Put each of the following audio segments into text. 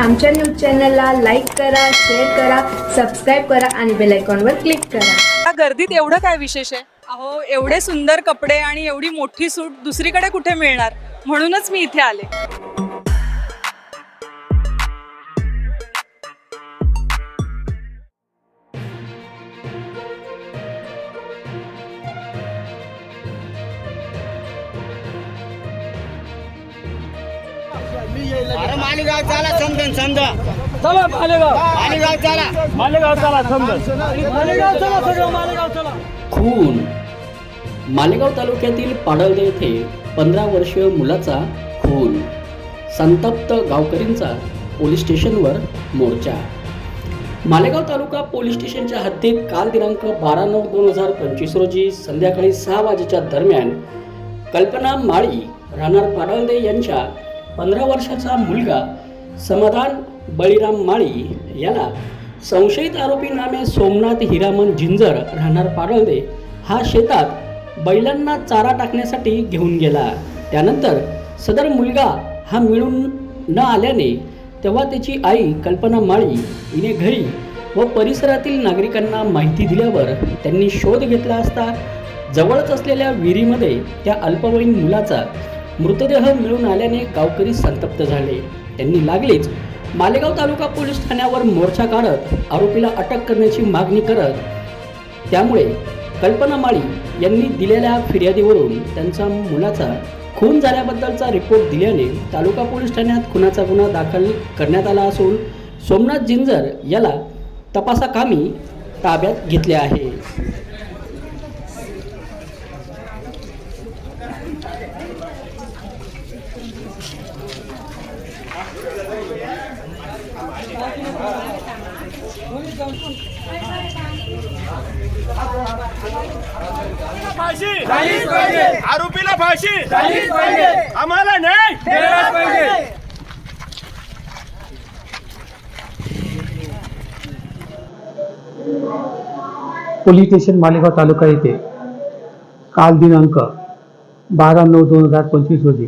आमच्या न्यूज चॅनलला लाईक करा शेअर करा सबस्क्राईब करा आणि बेल आयकॉनवर क्लिक करा. या गर्दीत एवढं काय विशेष आहे? अहो एवढे सुंदर कपडे आणि एवढी मोठी सूट दुसरीकडे कुठे मिळणार? म्हणूनच मी इथे आले. अरे मालेगाव चाला समजून समजा. चला मालेगाव. मालेगाव चाला. मालेगाव चला समजा मालेगाव चला सगळं मालेगाव चला. खून. मालेगाव तालुक्यातील पाडळदे येथे पंधरा वर्षीय मुलाचा खून. संतप्त गावकरींचा पोलीस स्टेशनवर मोर्चा. मालेगाव तालुका पोलीस स्टेशनच्या हद्दीत काल दिनांक बारा नऊ दोन हजार पंचवीस रोजी संध्याकाळी सहा वाजेच्या दरम्यान कल्पना माळी राहणार पाडळदे यांच्या पंधरा वर्षाचा मुलगा समाधान बळीराम माळी याला संशयित आरोपी नामे सोमनाथ हिरामन जिंजर राहणार पारळदे हा शेतात बैलांना चारा टाकण्यासाठी घेऊन गेला. त्यानंतर सदर मुलगा हा मिळून न आल्याने तेव्हा त्याची आई कल्पना माळी हिने घरी व परिसरातील नागरिकांना माहिती दिल्यावर त्यांनी शोध घेतला असता जवळच असलेल्या विहिरीमध्ये त्या अल्पवयीन मुलाचा मृतदेह मिळून आल्याने गावकरी संतप्त झाले. त्यांनी लागलीच. मालेगाव तालुका पोलीस ठाण्यावर मोर्चा काढत आरोपीला अटक करण्याची मागणी करत त्यामुळे कल्पना माळी यांनी दिलेल्या फिर्यादीवरून त्यांचा मुलाचा खून झाल्याबद्दलचा रिपोर्ट दिल्याने तालुका पोलीस ठाण्यात खुनाचा गुन्हा दाखल करण्यात आला असून सोमनाथ जिंजर याला तपासाकामी ताब्यात घेतले आहे. फाशी. आरोपीला फाशी. झालीच पाहिजे. आम्हाला नाही पोलीस स्टेशन मालेगाव तालुका येथे काल दिनांक बारा नऊ दोन हजार पंचवीस रोजी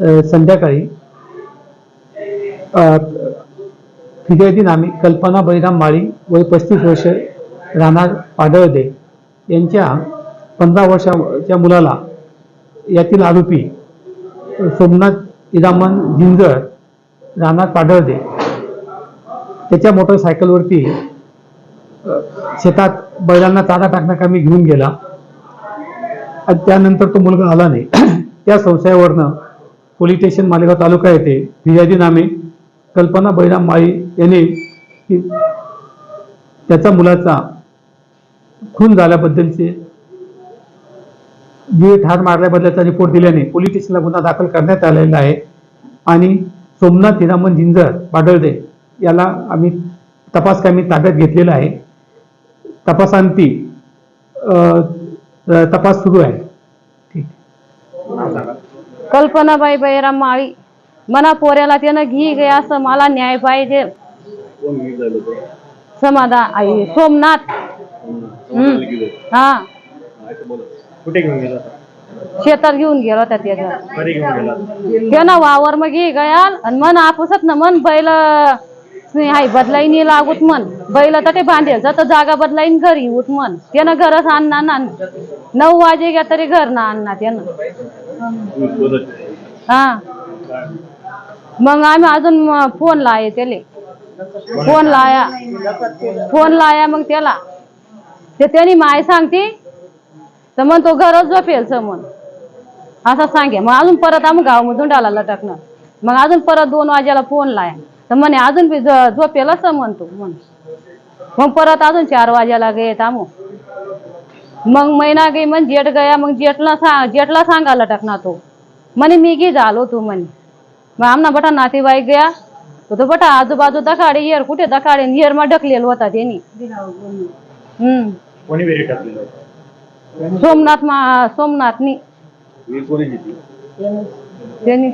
संध्याकाळी अ, फिर्यादी नामे कल्पना बळीराम माळी वय पस्तीस वर्ष राहणार पाडळदे यांच्या पंधरा वर्षाच्या मुलाला यातील आरोपी सोमनाथ इरामन जिंजर राहणार पाडळदे. त्याच्या मोटरसायकलवरती शेतात बैलांना चारा टाकण्याकामी घेऊन गेला. आणि त्यानंतर तो मुलगा आला नाही. त्या संशयावरनं पोलीस स्टेशन मालेगाव तालुका येथे फिर्यादी नामे कल्पना बैराम माळी यांनी त्याचा त्याच्या मुलाचा खून झाल्याबद्दलचे जे ठार मारल्याबद्दलचा रिपोर्ट दिल्याने पोलीस स्टेशनला गुन्हा दाखल करण्यात आलेला आहे. आणि सोमनाथ हिरामन जिंजर पाडळदे याला आम्ही तपास कामी ताब्यात घेतलेला आहे. तपासांती तपास सुरू आहे. ठीक. कल्पनाबाई बैराम माळी. मना पोऱ्याला त्यानं घी गे असं मला न्याय पाहिजे. समाधान आई सोमनाथ. हम्म. हा. कुठे घेऊन गेला शेतात घेऊन गेला होता त्याच्या त्यानं वावर मग घे गयाल आणि मन आपसत ना मन बैल हाय बदलाईन लागूत मन. बैल तर ते बांधेल तर जागा बदलाईन घरी उत मन. त्यानं घरच आणणार ना. नऊ वाजे घ्या तरी घर ना आणणार त्यानं. हा. मग आम्ही अजून फोन लाय त्याले. फोन लाया. फोन लाया मग त्याला. ते त्यांनी माय सांगते तर मग तो घरच झोपेल समोर असं सांगे. मग अजून परत आम्ही गावामधून डाला लटकणार. मग अजून परत दोन वाजेला फोन लाया. तर म्हणे अजून बी झोपेल असं म्हणतो. म्हण. मग परत अजून चार वाजेला गेत आमो मग महिना गे मग जेठ गया मग जेठला सा जेठला सांगा लटकणार तो. म्हणे मी गी झालो तू म्हणे. मग आमना बटा नातेवाईक गया तो तो बटा आजूबाजू दखाडे येर कुठे दखाडे येर मा ढकलेल होता त्यांनी हम्म. कोणी टाकलेलं? सोमनाथ मा सोमनाथनी. कोणी त्यांनी